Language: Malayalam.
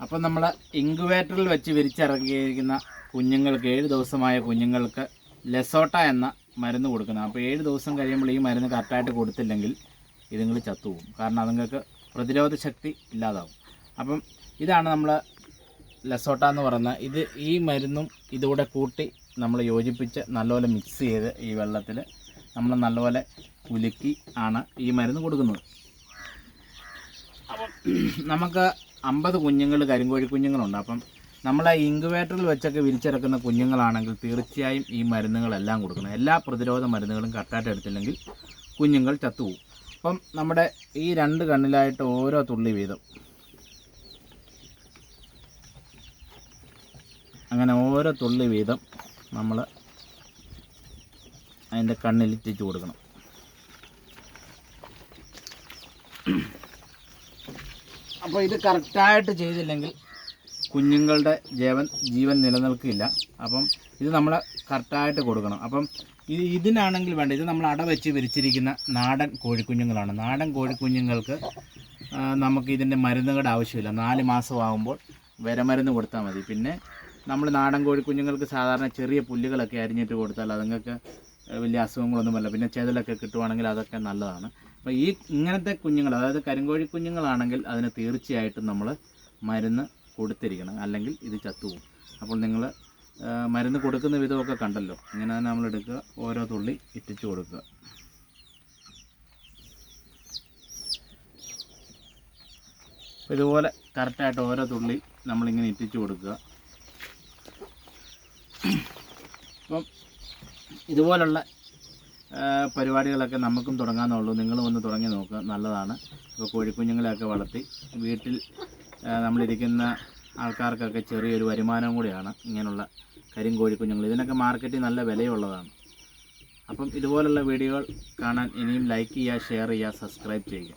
അപ്പം നമ്മൾ ഇൻക്യുബേറ്ററിൽ വെച്ച് വിരിച്ചിറങ്ങിയിരിക്കുന്ന കുഞ്ഞുങ്ങൾക്ക് ഏഴ് ദിവസമായ കുഞ്ഞുങ്ങൾക്ക് ലെസോട്ട എന്ന മരുന്ന് കൊടുക്കുന്നത് അപ്പോൾ ഏഴ് ദിവസം കഴിയുമ്പോൾ ഈ മരുന്ന് കറക്റ്റായിട്ട് കൊടുത്തില്ലെങ്കിൽ ഇതുങ്ങൾ ചത്തുപോകും. കാരണം അതുങ്ങൾക്ക് പ്രതിരോധ ശക്തി ഇല്ലാതാവും. അപ്പം ഇതാണ് നമ്മൾ ലെസോട്ട എന്ന് പറയുന്നത് ഇത് ഈ മരുന്നും ഇതുകൂടെ കൂട്ടി നമ്മൾ യോജിപ്പിച്ച് നല്ലപോലെ മിക്സ് ചെയ്ത് ഈ വെള്ളത്തിൽ നമ്മൾ നല്ലപോലെ കുലുക്കി ആണ് ഈ മരുന്ന് കൊടുക്കുന്നത്. നമുക്ക് അമ്പത് കുഞ്ഞുങ്ങൾ കരിങ്കോഴി കുഞ്ഞുങ്ങളുണ്ട്. അപ്പം നമ്മൾ ആ ഇൻക്യുബേറ്ററിൽ വെച്ചൊക്കെ വിരിച്ചിറക്കുന്ന കുഞ്ഞുങ്ങളാണെങ്കിൽ തീർച്ചയായും ഈ മരുന്നുകളെല്ലാം കൊടുക്കണം. എല്ലാ പ്രതിരോധ മരുന്നുകളും കറക്റ്റായിട്ട് എടുത്തില്ലെങ്കിൽ കുഞ്ഞുങ്ങൾ ചത്തുപോകും. അപ്പം നമ്മുടെ ഈ രണ്ട് കണ്ണിലായിട്ട് ഓരോ തുള്ളി വീതം. അങ്ങനെ ഓരോ തുള്ളി വീതം നമ്മൾ അതിന്റെ കണ്ണിൽ ഇറ്റിച്ച് കൊടുക്കണം. അപ്പോൾ ഇത് കറക്റ്റായിട്ട് ചെയ്തില്ലെങ്കിൽ കുഞ്ഞുങ്ങളുടെ ജീവൻ ജീവൻ നിലനിൽക്കില്ല. അപ്പം ഇത് നമ്മൾ കറക്റ്റായിട്ട് കൊടുക്കണം. അപ്പം ഇത് ഇതിനാണെങ്കിൽ വേണ്ട. ഇത് നമ്മൾ അട വെച്ച് വിരിച്ചിരിക്കുന്ന നാടൻ കോഴിക്കുഞ്ഞുങ്ങളാണ്. നാടൻ കോഴിക്കുഞ്ഞുങ്ങൾക്ക് നമുക്ക് ഇതിന്റെ മരുന്നുകളുടെ ആവശ്യമില്ല. നാല് മാസമാകുമ്പോൾ വിരമരുന്ന് കൊടുത്താൽ മതി. പിന്നെ നമ്മൾ നാടൻ കോഴിക്കുഞ്ഞുങ്ങൾക്ക് സാധാരണ ചെറിയ പുല്ലുകളൊക്കെ അരിഞ്ഞിട്ട് കൊടുത്താൽ അതുങ്ങൾക്ക് വലിയ അസുഖങ്ങളൊന്നുമല്ല പിന്നെ ചെതലൊക്കെ കിട്ടുവാണെങ്കിൽ അതൊക്കെ നല്ലതാണ്. അപ്പോൾ ഈ ഇങ്ങനത്തെ കുഞ്ഞുങ്ങൾ അതായത് കരിങ്കോഴി കുഞ്ഞുങ്ങളാണെങ്കിൽ അതിന് തീർച്ചയായിട്ടും നമ്മൾ മരുന്ന് കൊടുത്തിരിക്കണം. അല്ലെങ്കിൽ ഇത് ചത്തുപോകും. അപ്പോൾ നിങ്ങൾ മരുന്ന് കൊടുക്കുന്ന വിധമൊക്കെ കണ്ടല്ലോ. ഇങ്ങനെ തന്നെ നമ്മൾ എടുക്കുക. ഓരോ തുള്ളി ഇറ്റിച്ച് കൊടുക്കുക. ഇതുപോലെ കറക്റ്റായിട്ട് ഓരോ തുള്ളി നമ്മളിങ്ങനെ ഇറ്റിച്ച് കൊടുക്കുക. ഇതുപോലുള്ള പരിപാടികളൊക്കെ നമുക്കും തുടങ്ങാമെന്നുള്ളൂ നിങ്ങളും ഒന്ന് തുടങ്ങി നോക്കുക നല്ലതാണ്. ഇപ്പോൾ കോഴിക്കുഞ്ഞുങ്ങളെയൊക്കെ വളർത്തി വീട്ടിൽ നമ്മളിരിക്കുന്ന ആൾക്കാർക്കൊക്കെ ചെറിയൊരു വരുമാനവും കൂടിയാണ് ഇങ്ങനെയുള്ള കരിങ്കോഴിക്കുഞ്ഞുങ്ങൾ ഇതിനൊക്കെ മാർക്കറ്റിൽ നല്ല വിലയുള്ളതാണ്. അപ്പം ഇതുപോലുള്ള വീഡിയോകൾ കാണാൻ ഇനിയും ലൈക്ക് ചെയ്യുക ഷെയർ ചെയ്യുക സബ്സ്ക്രൈബ് ചെയ്യുക.